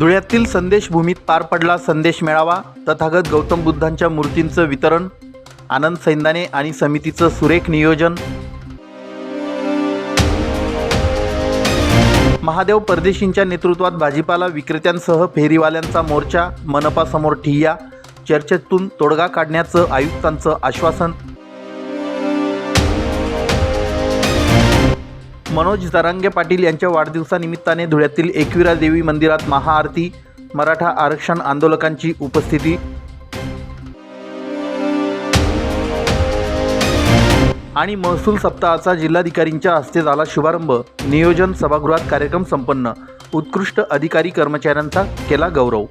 धुळ्यातील संदेश भूमीत पार पडला संदेश मेळावा. तथागत गौतम बुद्धांच्या मूर्तींचं वितरण आनंद सैंदाने आणि समितीचं सुरेख नियोजन. महादेव परदेशींच्या नेतृत्वात भाजीपाला विक्रेत्यांसह फेरीवाल्यांचा मोर्चा मनपासमोर ठिय्या चर्चेतून तोडगा काढण्याचं आयुक्तांचं आश्वासन. मनोज जरांगे पाटील यांच्या वाढदिवसानिमित्ताने धुळ्यातील एकविरा देवी मंदिरात महाआरती मराठा आरक्षण आंदोलकांची उपस्थिती. आणि महसूल सप्ताहाचा जिल्हाधिकारींच्या हस्ते झाला शुभारंभ. नियोजन सभागृहात कार्यक्रम संपन्न. उत्कृष्ट अधिकारी कर्मचाऱ्यांचा केला गौरव.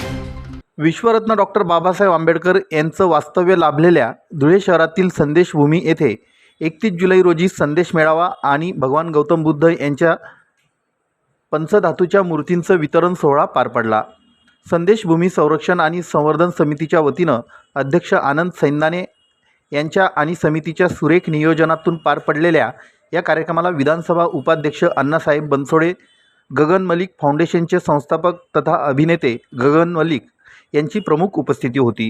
विश्वरत्न डॉक्टर बाबासाहेब आंबेडकर यांचं वास्तव्य लाभलेल्या धुळे शहरातील संदेशभूमी येथे एकतीस जुलै रोजी संदेश मेळावा आणि भगवान गौतम बुद्ध यांच्या पंचधातूच्या मूर्तींचं वितरण सोहळा पार पडला. संदेश भूमी संरक्षण आणि संवर्धन समितीच्या वतीनं अध्यक्ष आनंद सैंदाने यांच्या आणि समितीच्या सुरेख नियोजनातून पार पडलेल्या या कार्यक्रमाला विधानसभा उपाध्यक्ष अण्णासाहेब बनसोडे गगन मलिक फाउंडेशनचे संस्थापक तथा अभिनेते गगन मलिक यांची प्रमुख उपस्थिती होती.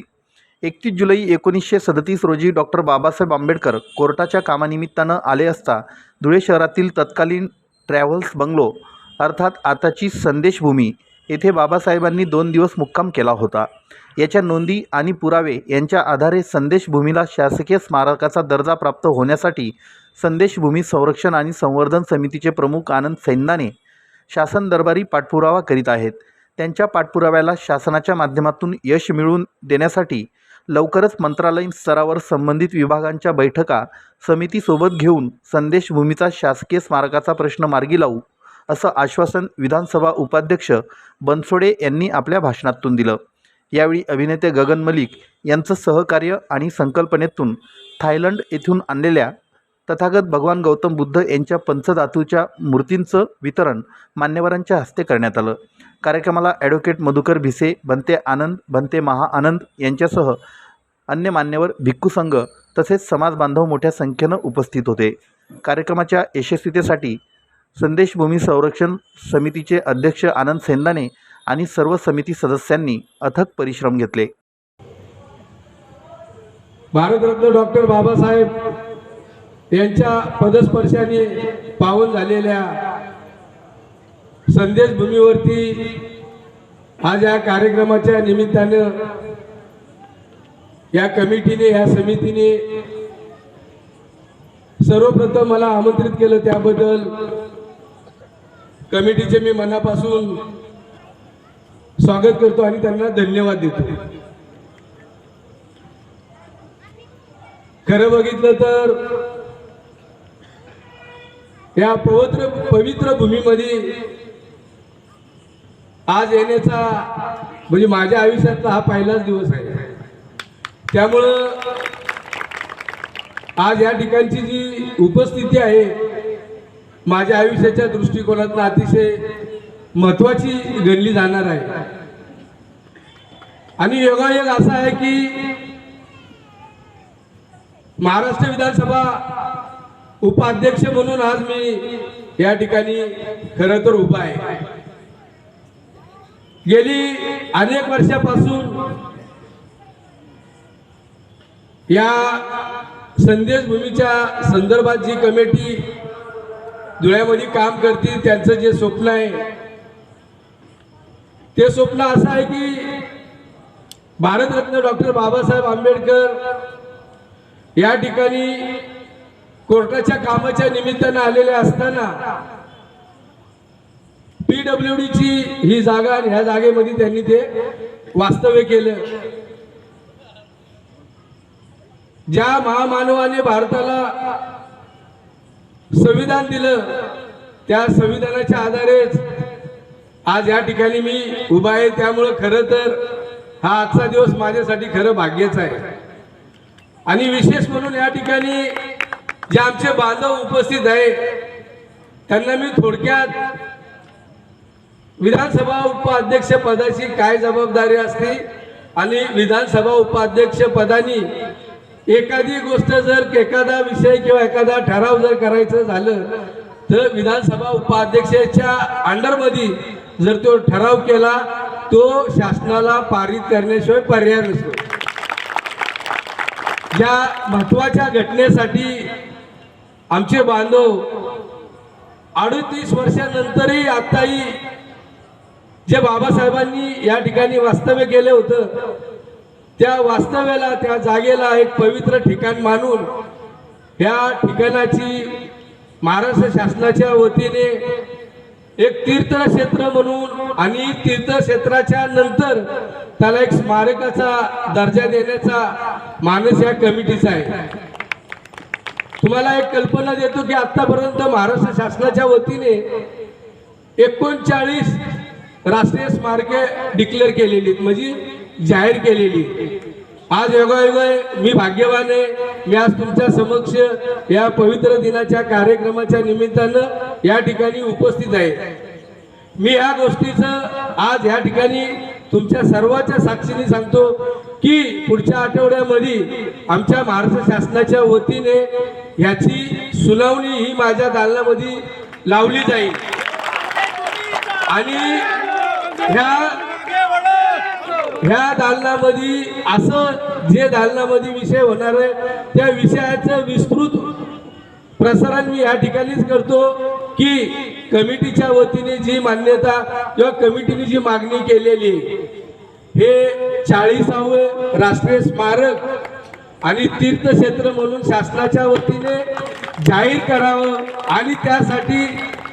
एकतीस जुलै एकोणीसशे सदतीस रोजी डॉक्टर बाबासाहेब आंबेडकर कोर्टाच्या कामानिमित्तानं आले असता धुळे शहरातील तत्कालीन ट्रॅव्हल्स बंगलो अर्थात आताची संदेशभूमी येथे बाबासाहेबांनी दोन दिवस मुक्काम केला होता. याच्या नोंदी आणि पुरावे यांच्या आधारे संदेशभूमीला शासकीय स्मारकाचा दर्जा प्राप्त होण्यासाठी संदेशभूमी संरक्षण आणि संवर्धन समितीचे प्रमुख आनंद सैंदाने शासन दरबारी पाठपुरावा करीत आहेत. त्यांच्या पाठपुराव्याला शासनाच्या माध्यमातून यश मिळवून देण्यासाठी लवकरच मंत्रालयीन स्तरावर संबंधित विभागांच्या बैठका समितीसोबत घेऊन संदेशभूमीचा शासकीय स्मारकाचा प्रश्न मार्गी लावू असं आश्वासन विधानसभा उपाध्यक्ष बनसोडे यांनी आपल्या भाषणातून दिलं. यावेळी अभिनेते गगन मलिक यांचं सहकार्य आणि संकल्पनेतून थायलंड येथून आणलेल्या तथागत भगवान गौतम बुद्ध यांच्या पंचधातूच्या मूर्तींचं वितरण मान्यवरांच्या हस्ते करण्यात आलं. कार्यक्रमाला ॲडव्होकेट मधुकर भिसे बनते आनंद बनते महाआनंद यांच्यासह अन्य मान्यवर भिक्खू संघ तसेच समाज बांधव मोठ्या संख्येनं उपस्थित होते. कार्यक्रमाच्या यशस्वीतेसाठी संदेशभूमी संरक्षण समितीचे अध्यक्ष आनंद सेंदाने आणि सर्व समिती सदस्यांनी अथक परिश्रम घेतले. भारतरत्न डॉक्टर बाबासाहेब यांच्या पदस्पर्शाने पावन झालेल्या संदेश भूमीवरती आज या कार्यक्रमाच्या निमित्तानं या कमिटीने या समितीने सर्वप्रथम मला आमंत्रित केलं त्याबद्दल कमिटीचे मी मनापासून स्वागत करतो आणि त्यांना धन्यवाद देतो. खरं बघितलं तर या पवित्र पवित्र भूमीमध्ये आज येण्याचा म्हणजे माझ्या आयुष्यातला हा पहिलाच दिवस आहे. त्यामुळं आज या ठिकाणची जी उपस्थिती आहे माझ्या आयुष्याच्या दृष्टिकोनातून अतिशय महत्वाची गणली जाणार आहे. आणि योगायोग असा आहे की महाराष्ट्र विधानसभा उपाध्यक्ष म्हणून आज मी या ठिकाणी खरं तर उभा आहे. गेली अनेक वर्षापासून या संदेश भूमीच्या संदर्भात जी कमिटी धुळ्यामध्ये काम करते त्यांचं जे स्वप्न आहे ते स्वप्न असं आहे की भारतरत्न डॉक्टर बाबासाहेब आंबेडकर या ठिकाणी कोर्टाच्या कामाच्या निमित्तानं आलेले असताना पीडब्ल्यू ची ही जागा आणि ह्या जागेमध्ये त्यांनी ते वास्तव्य केलं. ज्या महामानवाने भारताला संविधान दिलं त्या संविधानाच्या आधारेच आज या ठिकाणी मी उभा आहे. त्यामुळं खरं तर हा आजचा दिवस माझ्यासाठी खरं भाग्यच आहे. आणि विशेष म्हणून या ठिकाणी जे आमचे बांधव उपस्थित आहे त्यांना मी थोडक्यात विधानसभा उपाध्यक्ष पदाची काय जबाबदारी असते आणि विधानसभा उपाध्यक्ष पदानी एखादी गोष्ट जर एखादा विषय किंवा एखादा ठराव जर करायचं झालं तर विधानसभा उपाध्यक्षाच्या अंडरमध्ये जर तो ठराव केला तो शासनाला पारित करण्याशिवाय पर्याय नसतो. या महत्त्वाच्या घटनेसाठी आमचे बांधव अडतीस वर्षानंतरही आताही जे बाबासाहेबांनी या ठिकाणी वास्तव्य केलं होतं त्या वास्तव्याला त्या जागेला एक पवित्र ठिकाण मानून या ठिकाणाची महाराष्ट्र शासनाच्या वतीने एक तीर्थक्षेत्र म्हणून आणि तीर्थक्षेत्राच्या नंतर त्याला एक स्मारकाचा दर्जा देण्याचा मानस या कमिटीचा आहे. तुम्हाला एक कल्पना देतो की आतापर्यंत महाराष्ट्र शासनाच्या वतीने एकोणचाळीस राष्ट्रीय स्मारके डिक्लेअर केलेली म्हणजे जाहीर केलेली आज योगायोगाय मी भाग्यवान आहे. मी आज तुमच्या समक्ष या पवित्र दिनाच्या कार्यक्रमाच्या निमित्तानं या ठिकाणी उपस्थित आहे. मी या गोष्टीचं आज या ठिकाणी तुमच्या सर्वांच्या साक्षीने सांगतो की पुढच्या आठवड्यामध्ये आमच्या महाराष्ट्र शासनाच्या वतीने याची सुनावणी ही माझ्या दालनामध्ये लावली जाईल. आणि ह्या ह्या दालनामध्ये असं जे दालनामध्ये विषय होणार आहे त्या विषयाचं विस्तृत प्रसारण मी या ठिकाणीच करतो की कमिटीच्या वतीने जी मान्यता किंवा कमिटीने जी मागणी केलेली हे चाळीसावं राष्ट्रीय स्मारक आणि तीर्थक्षेत्र म्हणून शासनाच्या वतीने जाहीर करावं आणि त्यासाठी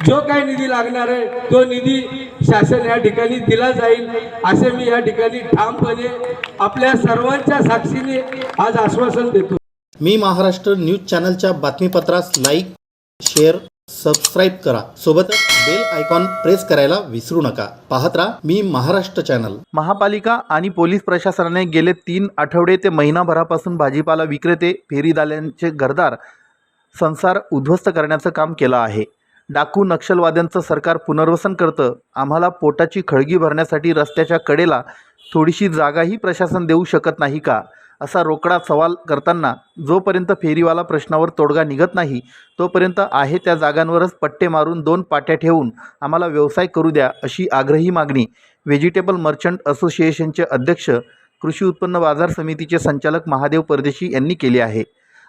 जो काही निधी लागणार आहे तो निधी शासन या ठिकाणी दिला जाईल असे मी या ठिकाणी ठामपणे आपल्या सर्वांच्या साक्षीने आज आश्वासन देतो. मी महाराष्ट्र न्यूज चॅनलच्या बातमीपत्रास लाईक शेअर सबस्क्राईब करा. सोबतच बेल आयकॉन प्रेस करायला विसरू नका. पाहत राहा मी महाराष्ट्र चॅनल. महापालिका आणि पोलीस प्रशासनाने गेले तीन आठवडे ते महिनाभरापासून भाजीपाला विक्रेते फेरीदाल्यांचे घरदार संसार उद्ध्वस्त करण्याचं काम केलं आहे. डाकू नक्षलवाद्यांचं सरकार पुनर्वसन करतं. आम्हाला पोटाची खळगी भरण्यासाठी रस्त्याच्या कडेला थोडीशी जागाही प्रशासन देऊ शकत नाही का? असा रोकडा सवाल करताना जोपर्यंत फेरीवाला प्रश्नावर तोडगा निघत नाही तोपर्यंत आहे त्या जागांवरच पट्टे मारून दोन पाट्या ठेवून आम्हाला व्यवसाय करू द्या अशी आग्रही मागणी व्हेजिटेबल मर्चंट असोसिएशनचे अध्यक्ष कृषी उत्पन्न बाजार समितीचे संचालक महादेव परदेशी यांनी केली आहे.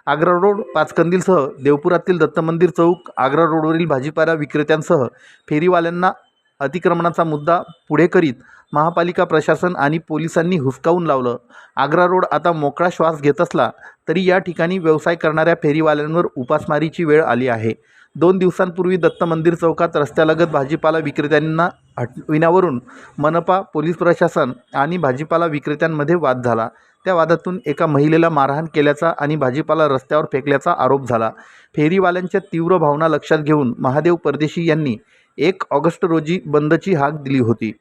आग्रा रोड पाचकंदीलसह देवपुरातील दत्त मंदिर चौक आग्रा रोडवरील भाजीपाला विक्रेत्यांसह फेरीवाल्यांना अतिक्रमणाचा मुद्दा पुढे करीत महापालिका प्रशासन आणि पोलिसांनी हुसकावून लावलं. आग्रा रोड आता मोकळा श्वास घेत असला तरी या ठिकाणी व्यवसाय करणाऱ्या फेरीवाल्यांवर उपासमारीची वेळ आली आहे. दोन दिवसांपूर्वी दत्त मंदिर चौकात रस्त्यालगत भाजीपाला विक्रेत्यांना हटविण्यावरून मनपा पोलीस प्रशासन आणि भाजीपाला विक्रेत्यांमध्ये वाद झाला. त्या वादातून एका महिलेला मारहाण केल्याचा आणि भाजीपाला रस्त्यावर फेकल्याचा आरोप झाला. फेरीवाल्यांच्या तीव्र भावना लक्षात घेऊन महादेव परदेशी यांनी एक ऑगस्ट रोजी बंदची हाक दिली होती.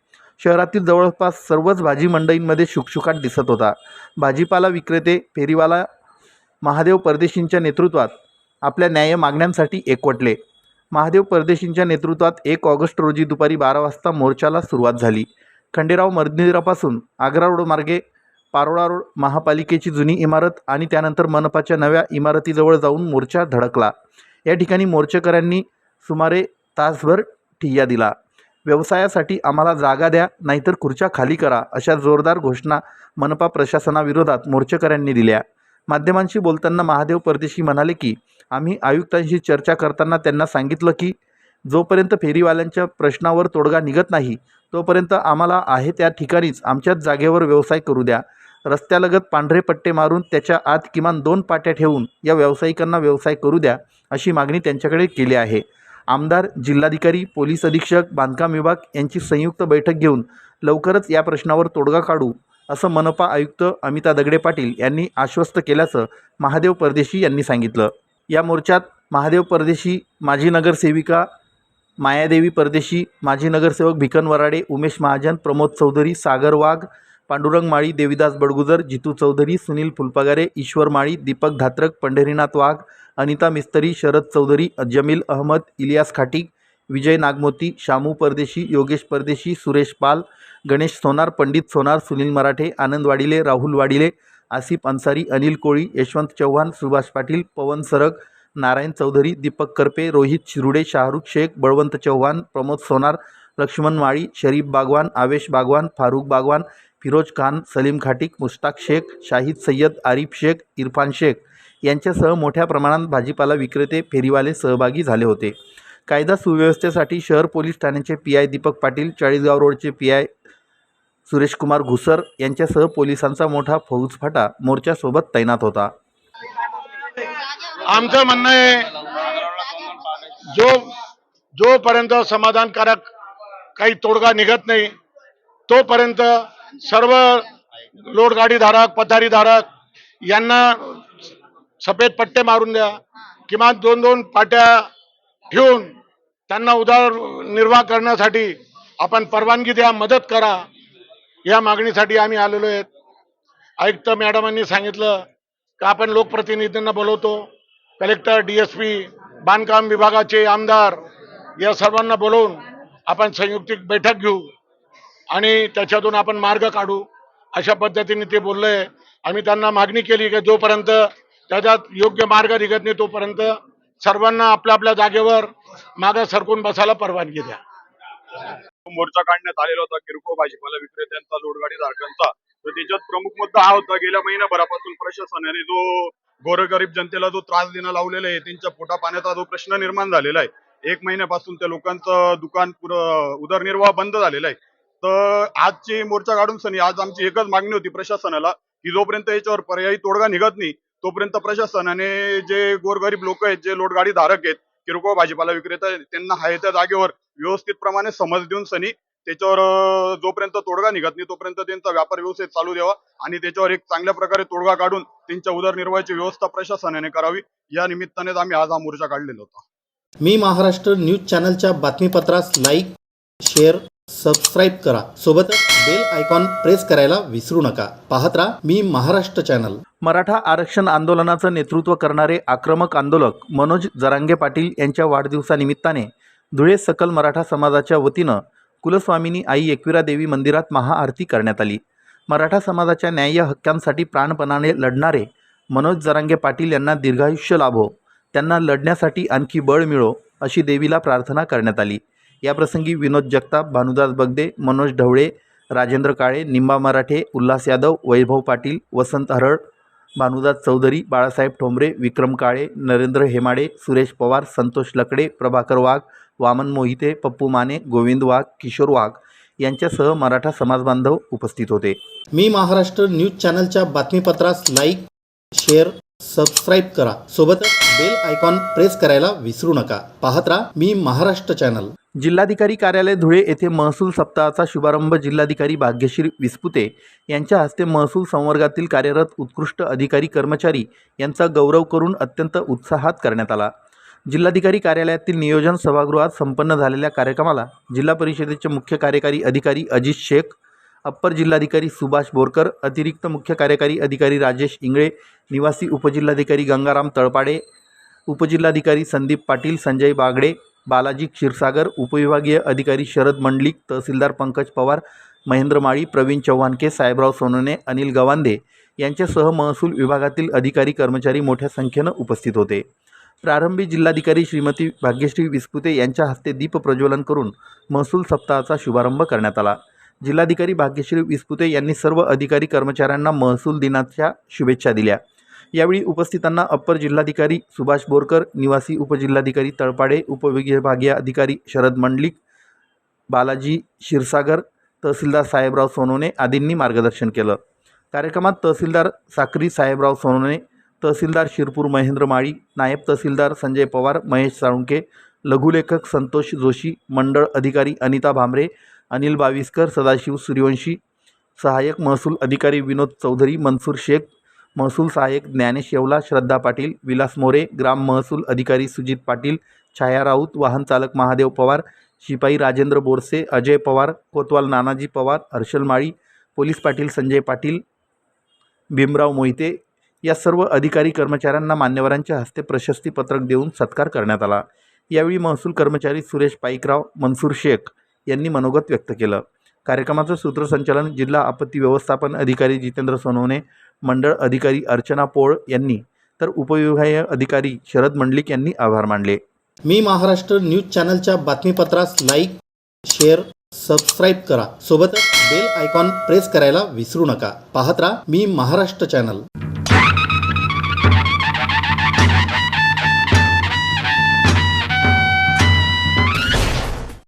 शहरातील जवळपास सर्वच भाजी मंडईंमध्ये शुकशुकाट दिसत होता. भाजीपाला विक्रेते फेरीवाला महादेव परदेशींच्या नेतृत्वात आपल्या न्याय मागण्यांसाठी एकवटले. महादेव परदेशींच्या नेतृत्वात एक ऑगस्ट रोजी दुपारी बारा वाजता मोर्चाला सुरुवात झाली. खंडेराव मंदिरापासून आग्रा रोड मार्गे पारोळा रोड महापालिकेची जुनी इमारत आणि त्यानंतर मनपाच्या नव्या इमारतीजवळ जाऊन मोर्चा धडकला. या ठिकाणी मोर्चेकऱ्यांनी सुमारे तासभर ठिय्या दिला. व्यवसायासाठी आम्हाला जागा द्या नाहीतर खुर्च्या खाली करा अशा जोरदार घोषणा मनपा प्रशासनाविरोधात मोर्चेकऱ्यांनी दिल्या. माध्यमांशी बोलताना महादेव परदेशी म्हणाले की आम्ही आयुक्तांशी चर्चा करताना त्यांना सांगितलं की जोपर्यंत फेरीवाल्यांच्या प्रश्नावर तोडगा निघत नाही तोपर्यंत आम्हाला आहे त्या ठिकाणीच आमच्याच जागेवर व्यवसाय करू द्या. रस्त्यालगत पांढरे पट्टे मारून त्याच्या आत किमान दोन पाट्या ठेवून या व्यावसायिकांना व्यवसाय करू द्या अशी मागणी त्यांच्याकडे केली आहे. आमदार जिल्हाधिकारी पोलीस अधीक्षक बांधकाम विभाग यांची संयुक्त बैठक घेऊन लवकरच या प्रश्नावर तोडगा काढू असं मनपा आयुक्त अमिता दगडे पाटील यांनी आश्वस्त केल्याचं महादेव परदेशी यांनी सांगितलं. या मोर्चात महादेव परदेशी माजी नगरसेविका मायादेवी परदेशी माजी नगरसेवक भिकन वराडे उमेश महाजन प्रमोद चौधरी सागर वाघ पांडुरंग माळी देविदास बडगुजर जितू चौधरी सुनील फुलपगारे ईश्वर माळी दीपक धात्रक पंढरीनाथ वाघ अनिता मिस्तरी शरद चौधरी जमील अहमद इलियास खाटीक विजय नागमोती शामू परदेशी योगेश परदेशी सुरेश पाल गणेश सोनार पंडित सोनार सुनील मराठे आनंद वाडिले राहुल वाडिले आसिफ अन्सारी अनिल कोळी यशवंत चव्हाण सुभाष पाटील पवन सरग नारायण चौधरी दीपक करपे रोहित शिरुडे शाहरुख शेख बळवंत चव्हाण प्रमोद सोनार लक्ष्मण माळी शरीफ बागवान आवेश बागवान फारूक बागवान फिरोज खान सलीम खाटिक मुश्ताक शेख शाहिद सय्यद आरिफ शेख इरफान शेख. यांच्यासह मोठ्या प्रमाणात भाजीपाला विक्रेते फेरीवाले सहभागी झाले होते. कायदा सुव्यवस्थेसाठी शहर पोलीस ठाण्याचे पी आय दीपक पाटील चाळीसगाव रोडचे पी आय सुरेशकुमार घुसर यांच्यासह पोलिसांचा मोठा फौजफाटा मोर्चासोबत तैनात होता. आमचं म्हणणं आहे जो जोपर्यंत समाधानकारक काही तोडगा निघत नाही तोपर्यंत सर्व लोडगाडीधारक पथारीधारक यांना सफेद पट्टे मारून द्या. किमान दोन दोन पाट्या ठेवून त्यांना उदरनिर्वाह करण्यासाठी आपण परवानगी द्या मदत करा. या मागणीसाठी आम्ही आलेलो आहेत. आयुक्त मॅडमांनी सांगितलं का आपण लोकप्रतिनिधींना बोलवतो. कलेक्टर डी एस पी बांधकाम विभागाचे आमदार या सर्वांना बोलवून आपण संयुक्तिक बैठक घेऊ आणि त्याच्यातून आपण मार्ग काढू. अशा पद्धतीने ते बोलले. आम्ही त्यांना मागणी केली की जोपर्यंत त्याच्यात योग्य मार्ग निघत नाही तोपर्यंत सर्वांना आपल्या आपल्या जागेवर मागे सरकून बसायला परवानगी द्या. मोर्चा काढण्यात आलेला होता किरकोळ भाजीपाला विक्रेत्यांचा लोडगाडी धारकांचा. तर त्याच्यात प्रमुख मुद्दा हा होता गेल्या महिन्याभरापासून प्रशासनाने जो गोरगरीब जनतेला जो त्रास देणं लावलेला आहे त्यांच्या पोटा पाण्याचा जो प्रश्न निर्माण झालेला आहे एक महिन्यापासून त्या लोकांचं दुकान उदरनिर्वाह बंद झालेला आहे. तर आजची मोर्चा काढून सनी आज आमची एकच मागणी होती प्रशासनाला की जोपर्यंत याच्यावर पर्यायी तोडगा निघत नाही तोपर्यंत प्रशासनाने जे गोरगरीब लोक आहेत जे लोडगाडी धारक आहेत किरकोळ भाजीपाला विक्रेता आहेत, त्यांना आहे त्या जागेवर व्यवस्थित प्रमाणे समज देऊन सनी त्याच्यावर जोपर्यंत तोडगा निघत नाही तोपर्यंत त्यांचा व्यापार व्यवसाय चालू द्यावा आणि त्याच्यावर एक चांगल्या प्रकारे तोडगा काढून त्यांच्या उदरनिर्वाहाची व्यवस्था प्रशासनाने करावी. या निमित्ताने आम्ही आज हा मोर्चा काढलेला होता. मी महाराष्ट्र न्यूज चॅनलच्या बातमीपत्रास लाईक शेअर सबस्क्राईब करा. सोबतच बेल आयकॉन प्रेस करायला विसरू नका. पाहत राहा मी महाराष्ट्र चॅनल मराठा आरक्षण आंदोलनाचं नेतृत्व करणारे आक्रमक आंदोलक मनोज जरांगे पाटील यांच्या वाढदिवसानिमित्ताने धुळे सकल मराठा समाजाच्या वतीनं कुलस्वामिनी आई एकविरा देवी मंदिरात महाआरती करण्यात आली. मराठा समाजाच्या न्याय्य हक्कांसाठी प्राणपणाने लढणारे मनोज जरांगे पाटील यांना दीर्घायुष्य लाभो. त्यांना लढण्यासाठी आणखी बळ मिळो अशी देवीला प्रार्थना करण्यात आली. याप्रसंगी विनोद जगताप भानुदास बगदे मनोज ढवळे राजेंद्र काळे निंबा मराठे उल्हास यादव वैभव पाटील वसंत हरळ भानुदास चौधरी बाळासाहेब ठोंबरे विक्रम काळे नरेंद्र हेमाडे सुरेश पवार संतोष लकडे प्रभाकर वाघ वामन मोहिते पप्पू माने गोविंद वाघ किशोर वाघ यांच्यासह मराठा समाजबांधव उपस्थित होते. मी महाराष्ट्र न्यूज चॅनलच्या बातमीपत्रास लाईक शेअर सबस्क्राईब करा. सोबतच बेल आयकॉन प्रेस करायला विसरू नका. पाहत राहा मी महाराष्ट्र चॅनल. जिल्हाधिकारी कार्यालय धुळे येथे महसूल सप्ताहाचा शुभारंभ जिल्हाधिकारी भाग्यश्री विस्पुते यांच्या हस्ते महसूल संवर्गातील कार्यरत उत्कृष्ट अधिकारी कर्मचारी यांचा गौरव करून अत्यंत उत्साहात करण्यात आला. जिल्हाधिकारी कार्यालयातील नियोजन सभागृहात संपन्न झालेल्या कार्यक्रमाला जिल्हा परिषदेचे मुख्य कार्यकारी अधिकारी अजित शेख अप्पर जिल्हाधिकारी सुभाष बोरकर अतिरिक्त मुख्य कार्यकारी अधिकारी राजेश इंगळे निवासी उपजिल्हाधिकारी गंगाराम तळपाडे उपजिल्हाधिकारी संदीप पाटील संजय बागडे बालाजी क्षीरसागर उपविभागीय अधिकारी शरद मंडलिक तहसीलदार पंकज पवार महेंद्र माळी प्रवीण चव्हाणके साहेबराव सोनवणे अनिल गवांदे यांच्यासह महसूल विभागातील अधिकारी कर्मचारी मोठ्या संख्येनं उपस्थित होते. प्रारंभी जिल्हाधिकारी श्रीमती भाग्यश्री विस्पुते यांच्या हस्ते दीप प्रज्वलन करून महसूल सप्ताहाचा शुभारंभ करण्यात आला. जिल्हाधिकारी भाग्यश्री विस्पुते यांनी सर्व अधिकारी कर्मचाऱ्यांना महसूल दिनाच्या शुभेच्छा दिल्या. यावेळी उपस्थितांना अप्पर जिल्हाधिकारी सुभाष बोरकर निवासी उपजिल्हाधिकारी तळपाडे उपविभागीय अधिकारी शरद मंडलिक बालाजी क्षीरसागर तहसीलदार साहेबराव सोनवणे आदींनी मार्गदर्शन केलं. कार्यक्रमात तहसीलदार साक्री साहेबराव सोनवणे तहसीलदार शिरपूर महेंद्र माळी नायब तहसीलदार संजय पवार महेश साळुंके लघुलेखक संतोष जोशी मंडळ अधिकारी अनिता भांबरे अनिल बाविस्कर सदाशिव सूर्यवंशी सहाय्यक महसूल अधिकारी विनोद चौधरी मनसूर शेख महसूल सहाय्यक ज्ञानेश येवला श्रद्धा पाटील विलास मोरे ग्राम महसूल अधिकारी सुजित पाटील छाया राऊत वाहन चालक महादेव पवार शिपाई राजेंद्र बोरसे अजय पवार कोतवाल नानाजी पवार हर्षल माळी पोलीस पाटील संजय पाटील भीमराव मोहिते या सर्व अधिकारी कर्मचाऱ्यांना मान्यवरांच्या हस्ते प्रशस्तीपत्रक देऊन सत्कार करण्यात आला. यावेळी महसूल कर्मचारी सुरेश पाईकराव मनसूर शेख यांनी मनोगत व्यक्त केलं. कार्यक्रमाचं सूत्रसंचालन जिल्हा आपत्ती व्यवस्थापन अधिकारी जितेंद्र सोनवणे मंडळ अधिकारी अर्चना पोळ यांनी तर उपविभागीय अधिकारी शरद मंडलिक यांनी आभार मानले. मी महाराष्ट्र न्यूज चॅनलच्या बातमीपत्रास लाईक शेअर सबस्क्राईब करा. सोबतच बेल आयकॉन प्रेस करायला विसरू नका. पाहत राहा मी महाराष्ट्र चॅनल.